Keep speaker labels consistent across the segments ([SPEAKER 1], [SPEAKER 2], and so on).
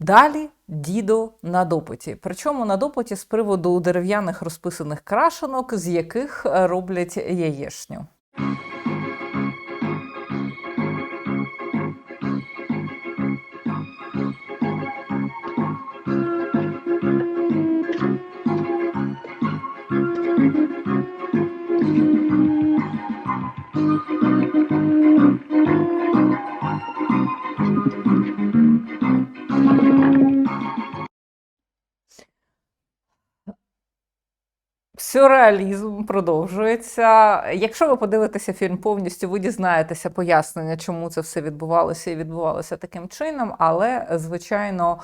[SPEAKER 1] Далі дідо на допиті. Причому на допиті з приводу дерев'яних розписаних крашенок, з яких е, роблять яєшню. Сюрреалізм продовжується. Якщо ви подивитеся фільм повністю, ви дізнаєтеся пояснення, чому це все відбувалося і відбувалося таким чином. Але, звичайно,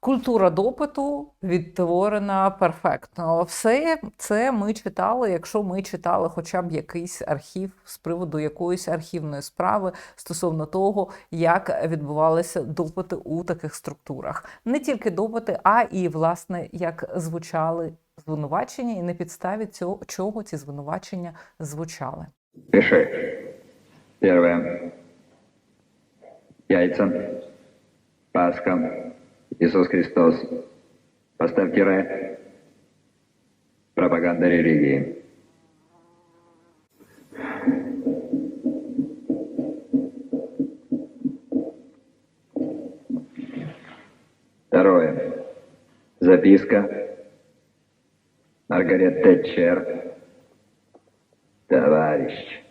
[SPEAKER 1] культура допиту відтворена перфектно. Все це ми читали, якщо ми читали хоча б якийсь архів з приводу якоїсь архівної справи стосовно того, як відбувалися допити у таких структурах. Не тільки допити, а і власне як звучали звинувачення, і на підставі цього чого ці звинувачення звучали.
[SPEAKER 2] Пиши. Первое. Яйца. Пасха. Иисус Христос. Поставь тире. Пропаганда религии. Второе. Записка. Маргарет Тэтчер. Товарищ.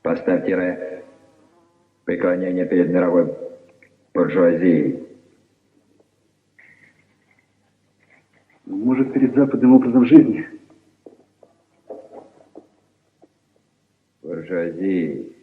[SPEAKER 2] Поставь тире. Преклонение перед мировой буржуазией.
[SPEAKER 3] Может, перед западным образом жизни?
[SPEAKER 2] Буржуазией.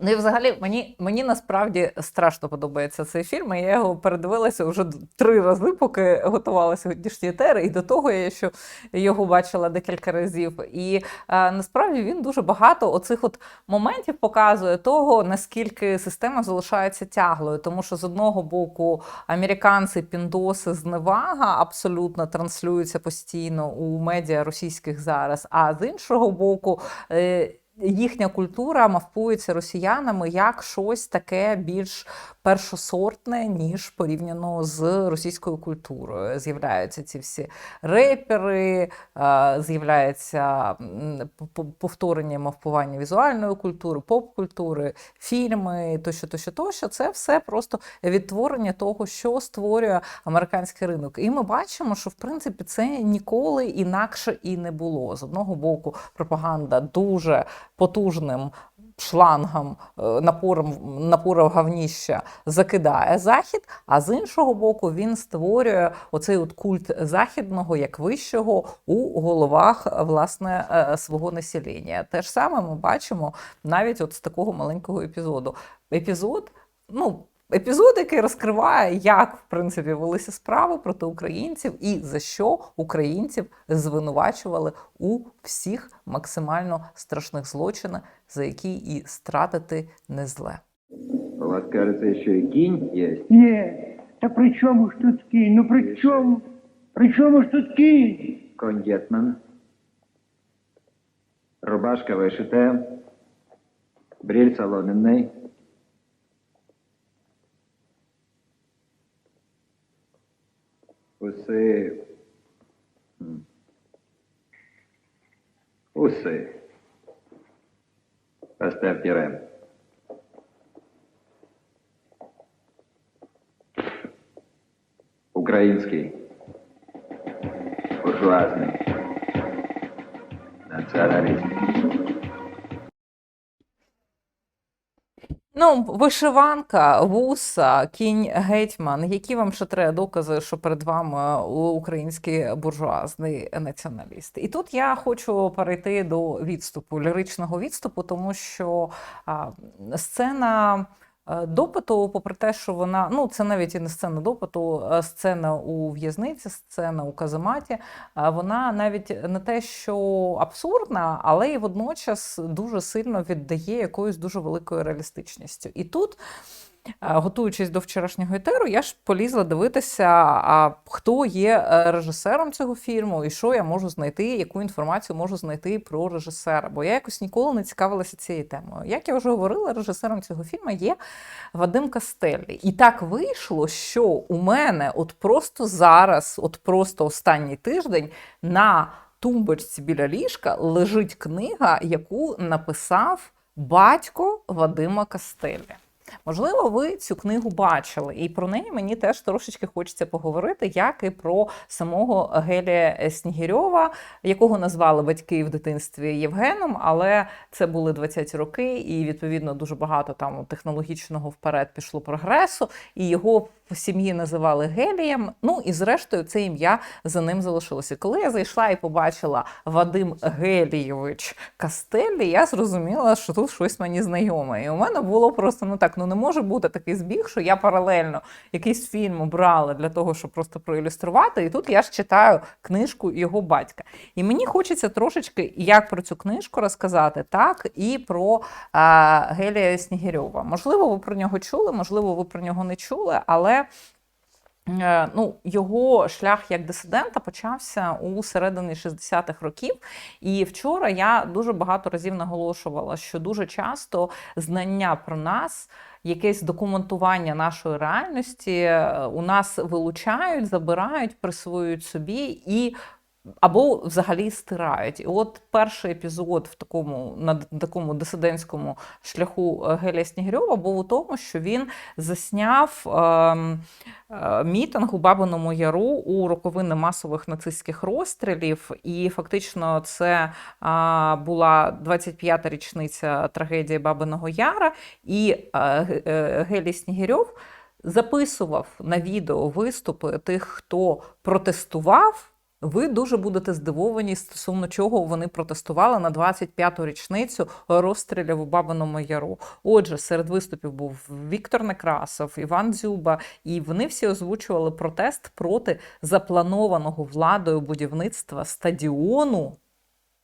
[SPEAKER 1] Ну і взагалі мені, мені насправді страшно подобається цей фільм. і Я його передивилася вже три рази, поки готувала сьогоднішні етери, і до того я ще його бачила декілька разів. І е, насправді він дуже багато оцих от моментів показує того, наскільки система залишається тяглою. Тому що з одного боку американці, піндоси, зневага абсолютно транслюються постійно у медіа російських зараз. А з іншого боку, е, їхня культура мавпується росіянами як щось таке більш першосортне, ніж порівняно з російською культурою. З'являються ці всі репери, е, з'являється повторення мавпування візуальної культури, поп-культури, фільми тощо, тощо, тощо. Це все просто відтворення того, що створює американський ринок. І ми бачимо, що в принципі це ніколи інакше і не було. З одного боку, пропаганда дуже потужним шлангом, е, напором, напором гавніща закидає захід, а з іншого боку, він створює оцей от культ західного як вищого у головах власне е, свого населення. Те ж саме ми бачимо навіть от з такого маленького епізоду. Епізод, ну. Епізод, який розкриває, як в принципі велися справи проти українців і за що українців звинувачували у всіх максимально страшних злочинах, за які і стратити не зле.
[SPEAKER 2] У вас, кажется, еще и кинь есть.
[SPEAKER 4] Ні, та при чому ж тут кінь? Ну при чому? При чому ж тут кінь?
[SPEAKER 2] Конь Гетман. Рубашка вышитая. Бриль соломенный. Усы. М. Усы. Поставь тире. Украинский. Буржуазный. Националист.
[SPEAKER 1] Ну, вишиванка, вуса, кінь гетьман. Які вам ще треба докази, що перед вами український буржуазний націоналіст? І тут я хочу перейти до відступу, ліричного відступу, тому що а, сцена. Е, Допиту, попри те, що вона, ну це навіть і не сцена допиту, сцена у в'язниці, сцена у казематі, вона навіть не те, що абсурдна, але й водночас дуже сильно віддає якоюсь дуже великою реалістичністю. І тут готуючись до вчорашнього етеру, я ж полізла дивитися, а хто є е, режисером цього фільму і що я можу знайти, яку інформацію можу знайти про режисера. Бо я якось ніколи не цікавилася цією темою. Як я вже говорила, режисером цього фільму є Вадим Кастеллі. І так вийшло, що у мене от просто зараз, от просто останній тиждень на тумбочці біля ліжка лежить книга, яку написав батько Вадима Кастеллі. Можливо, ви цю книгу бачили, і про неї мені теж трошечки хочеться поговорити, як і про самого Гелія Снігірьова, якого назвали батьки в дитинстві Євгеном, але це були 20-ті роки, і відповідно дуже багато там технологічного вперед пішло прогресу, і його в сім'ї називали Гелієм. Ну і зрештою це ім'я за ним залишилося. Коли я зайшла і побачила Вадим Гелійович Кастеллі, я зрозуміла, що тут щось мені знайоме. І у мене було просто ну так, ну не може бути такий збіг, що я паралельно якийсь фільм обрала для того, щоб просто проілюструвати. І тут я ж читаю книжку його батька. І мені хочеться трошечки як про цю книжку розказати, так і про а, Гелія Снігирьова. Можливо, ви про нього чули, можливо, ви про нього не чули, але. Е, Ну, його шлях як дисидента почався у середині 60-х років. І вчора я дуже багато разів наголошувала, що дуже часто знання про нас, якесь документування нашої реальності е, у нас вилучають, забирають, присвоюють собі і. Або взагалі стирають. І от перший епізод в такому на такому дисидентському шляху е, Гелія Снігирьова був у тому, що він засняв ем, е, мітинг у Бабиному Яру у роковини масових нацистських розстрілів. І фактично це а, була 25-та річниця трагедії Бабиного Яра. І е, е, Гелій Снігирьов записував на відео виступи тих, хто протестував. Ви дуже будете здивовані стосовно чого вони протестували на 25-ту річницю розстрілів у Бабиному Яру. Отже, серед виступів був Віктор Некрасов, Іван Дзюба, і вони всі озвучували протест проти запланованого владою будівництва стадіону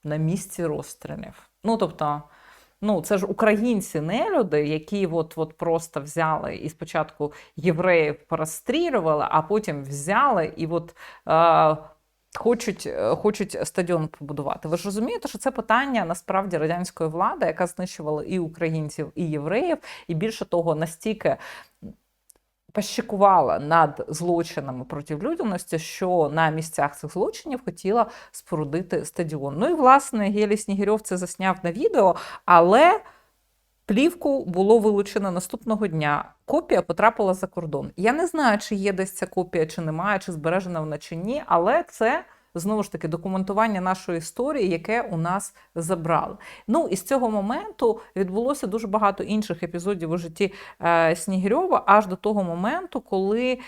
[SPEAKER 1] на місці розстрілів. Ну тобто. Ну, це ж українці, не люди, які от, от просто взяли і спочатку євреїв порозстрілювали, а потім взяли і от е, хочуть, е, хочуть стадіон побудувати. Ви ж розумієте, що це питання насправді радянської влади, яка знищувала і українців, і євреїв, і більше того, настільки пащикувала над злочинами проти людяності, що на місцях цих злочинів хотіла спорудити стадіон. Ну і власне Гелій Снігирьов це засняв на відео, але. Плівку було вилучено наступного дня. Копія потрапила за кордон. Я не знаю, чи є десь ця копія, чи немає, чи збережена вона чи ні, але це знову ж таки документування нашої історії, яке у нас забрали. Ну і з цього моменту відбулося дуже багато інших епізодів у житті е, Снігирьова, аж до того моменту, коли е,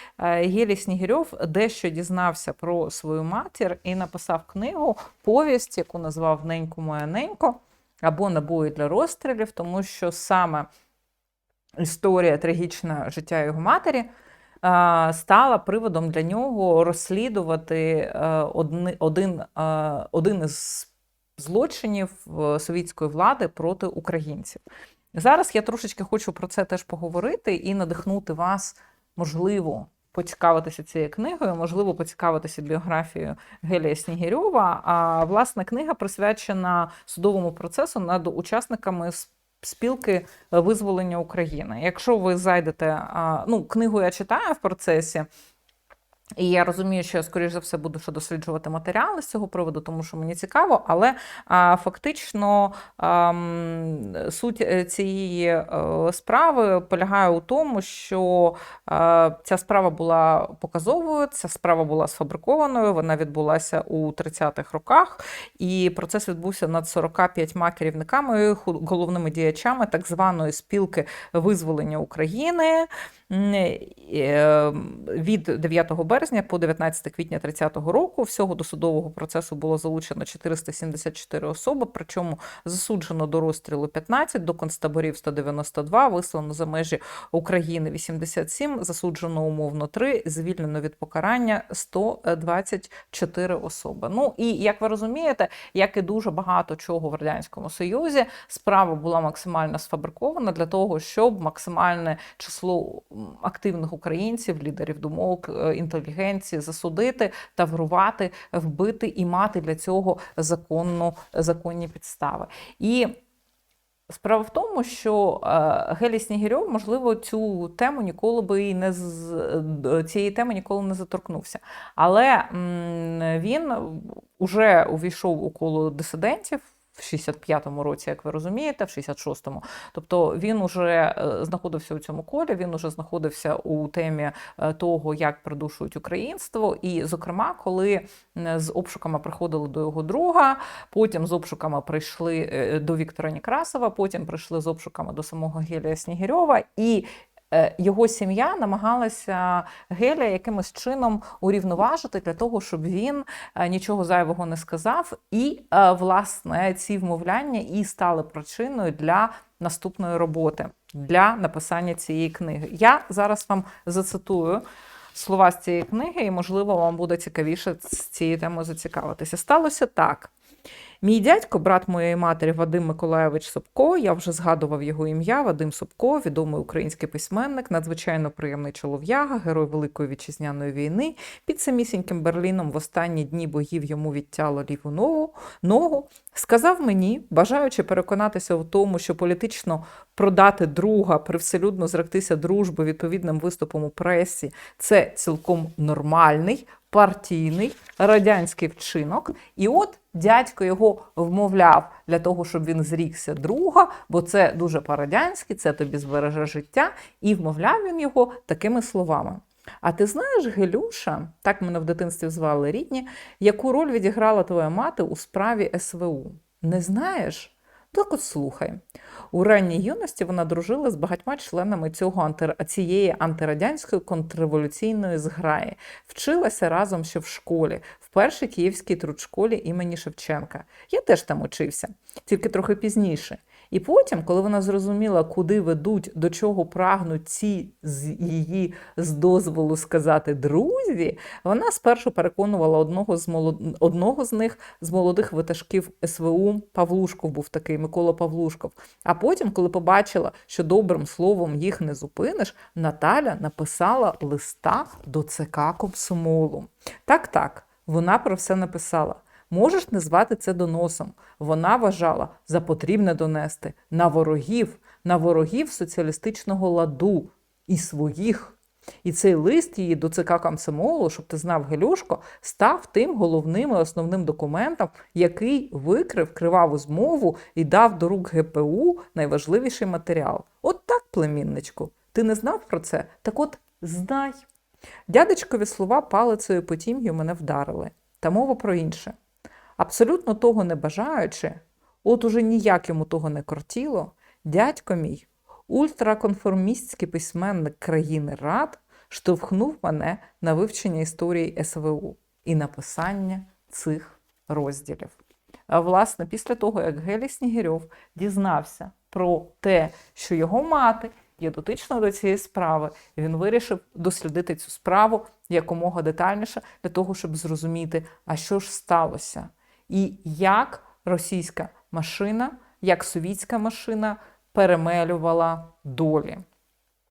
[SPEAKER 1] Гелій Снігирьов дещо дізнався про свою матір і написав книгу повість, яку назвав Ненько моя ненько або набої для розстрілів, тому що саме історія трагічна життя його матері стала приводом для нього розслідувати е, один, е, один із злочинів е, совітської влади проти українців. Зараз я трошечки хочу про це теж поговорити і надихнути вас, можливо, поцікавитися цією книгою, можливо, поцікавитися біографією Гелія Снігірьова. А власне книга присвячена судовому процесу над учасниками спілки визволення України. Якщо ви зайдете, ну, книгу я читаю в процесі. І я розумію, що я, скоріш за все, буду ще досліджувати матеріали з цього приводу, тому що мені цікаво, але а, фактично ам, суть е, цієї е, справи полягає у тому, що е, ця справа була показовою, ця справа була сфабрикованою, вона відбулася у 30-х роках, і процес відбувся над 45 керівниками, головними діячами так званої спілки визволення України. Е, Від 9 березня по 19 квітня 30 року всього до судового процесу було залучено 474 особи, причому засуджено до розстрілу 15, до концтаборів 192, вислано за межі України 87, засуджено умовно 3, звільнено від покарання 124 особи. Ну і як ви розумієте, як і дуже багато чого в радянському союзі, справа була максимально сфабрикована для того, щоб максимальне число активних українців, лідерів думок, е, інтелігенції засудити, таврувати, вбити і мати для цього законну законні підстави. І Справа в тому, що е, Гелій Снігирьов, можливо, цю тему ніколи би і не з цієї теми ніколи не заторкнувся. Але він уже увійшов у коло дисидентів. В 65-му році, як ви розумієте, в 66-му. Тобто він уже е, знаходився у цьому колі, він уже знаходився у темі е, того, як придушують українство. І, зокрема, коли з обшуками приходили до його друга, потім з обшуками прийшли е, до Віктора Некрасова, потім прийшли з обшуками до самого Гелія Снігирьова, і е, його сім'я намагалася Геля якимось чином урівноважити для того, щоб він е, нічого зайвого не сказав. І, е, власне, ці вмовляння і стали причиною для наступної роботи, для написання цієї книги. Я зараз вам зацитую. Слова з цієї книги, і, можливо, вам буде цікавіше з цією темою зацікавитися. Сталося так. Мій дядько, брат моєї матері Вадим Миколайович Собко, я вже згадував його ім'я. Вадим Собко, відомий український письменник, надзвичайно приємний чолов'яга, герой Великої вітчизняної війни. Під самісіньким Берліном в останні дні боїв йому відтяло ліву ногу, ногу. Сказав мені, бажаючи переконатися в тому, що політично продати друга, привселюдно зректися дружби відповідним виступом у пресі це цілком нормальний партійний радянський вчинок. І от дядько його вмовляв для того, щоб він зрікся друга, бо це дуже по-радянськи, це тобі збереже життя. І вмовляв він його такими словами. А ти знаєш, Гелюша, так мене в дитинстві звали рідні, яку роль відіграла твоя мати у справі СВУ? Не знаєш? Так от слухай. У ранній юності вона дружила з багатьма членами цього анти... цієї антирадянської контрреволюційної зграї, вчилася разом ще в школі, в першій київській трудшколі імені Шевченка. Я теж там учився, тільки трохи пізніше. І потім, коли вона зрозуміла, куди ведуть, до чого прагнуть ці з її з дозволу сказати друзі, вона спершу переконувала одного з молод... одного з них з молодих витажків СВУ Павлушков був такий Микола Павлушков. А потім, коли побачила, що добрим словом їх не зупиниш, Наталя написала листа до ЦК Комсомолу. Так, так, вона про все написала. Можеш не звати це доносом. Вона вважала за потрібне донести на ворогів, на ворогів соціалістичного ладу і своїх. І цей лист її до ЦК Комсомолу, щоб ти знав, Гелюшко, став тим головним і основним документом, який викрив криваву змову і дав до рук ГПУ найважливіший матеріал. От так, племінничку, ти не знав про це? Так от знай. Дядечкові слова палицею по тім'ю мене вдарили. Та мова про інше. Абсолютно того не бажаючи, от уже ніяк йому того не кортіло, дядько мій, ультраконформістський письменник країни Рад, штовхнув мене на вивчення історії СВУ і написання цих розділів. А власне, після того, як Гелій Снігирьов дізнався про те, що його мати є дотичною до цієї справи, він вирішив дослідити цю справу якомога детальніше для того, щоб зрозуміти, а що ж сталося, і як російська машина, як совітська машина перемелювала долі.